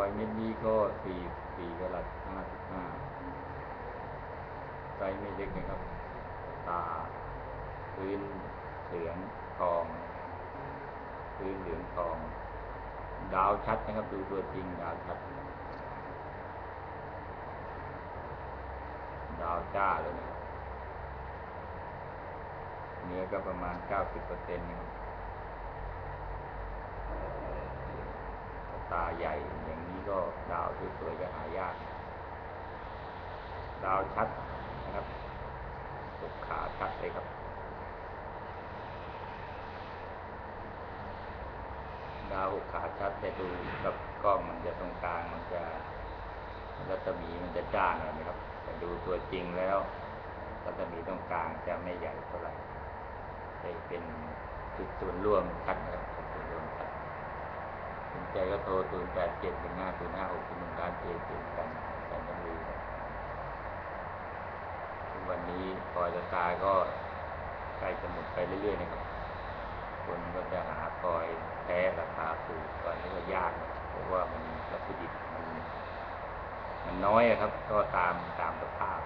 อย เม็ดนี้ก็สี่สี่กะลัดห้าสิบห้าไซส์ไม่เล็กนะครับ ตา พื้นเหลืองทอง พื้นเหลืองทอง ดาวชัดนะครับ ดูตัวจริงดาวชัด ดาวจ้าเลยนะเนื้อก็ประมาณ90เปอร์เซ็นต์นะครับตาใหญ่ ก็ดาวสวยๆก็หายาก ดาวชัดนะครับตกขาชัดเลยครับ ดาวหกขาชัดแต่ดูกับกล้องมันจะตรงกลางมันจะรัศมีมันจะจ้าหน่อยนะครับ แต่ดูตัวจริงแล้วรัศมีตรงกลางจะไม่ใหญ่เท่าไหร่จะเป็นจุดศูนย์รวมชัดนะครับจุดศูนย์รวมชัด สนใจก็โทร0 8 7 1 5 0 5 6 1ร้านเจเจมกันจันทบุรีครับทุกวันนี้พอยจะตายก็ใกล้จะหมดไปเรื่อยๆนะครับ คนก็จะหาพลอยแท้ราคาถูกตอนนี้ก็ยากเพราะว่ามันวัตถุดิบมันมันน้อยอะครับ ก็ตามตามสภาพ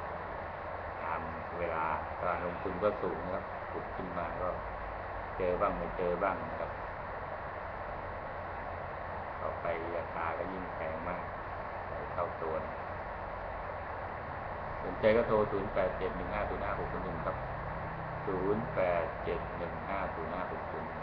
ตามเวลาการลงทุนก็สูงครับขุดขึ้นมาก็เจอบ้างไม่เจอบ้างนะครับต่อไป ราคาก็ยิ่งแพงมากหลายเท่าตัวนะสนใจก็โทร 0 8 7 1 5 0 5 6 1ครับ 0 8 7 1 5 0 5 6 1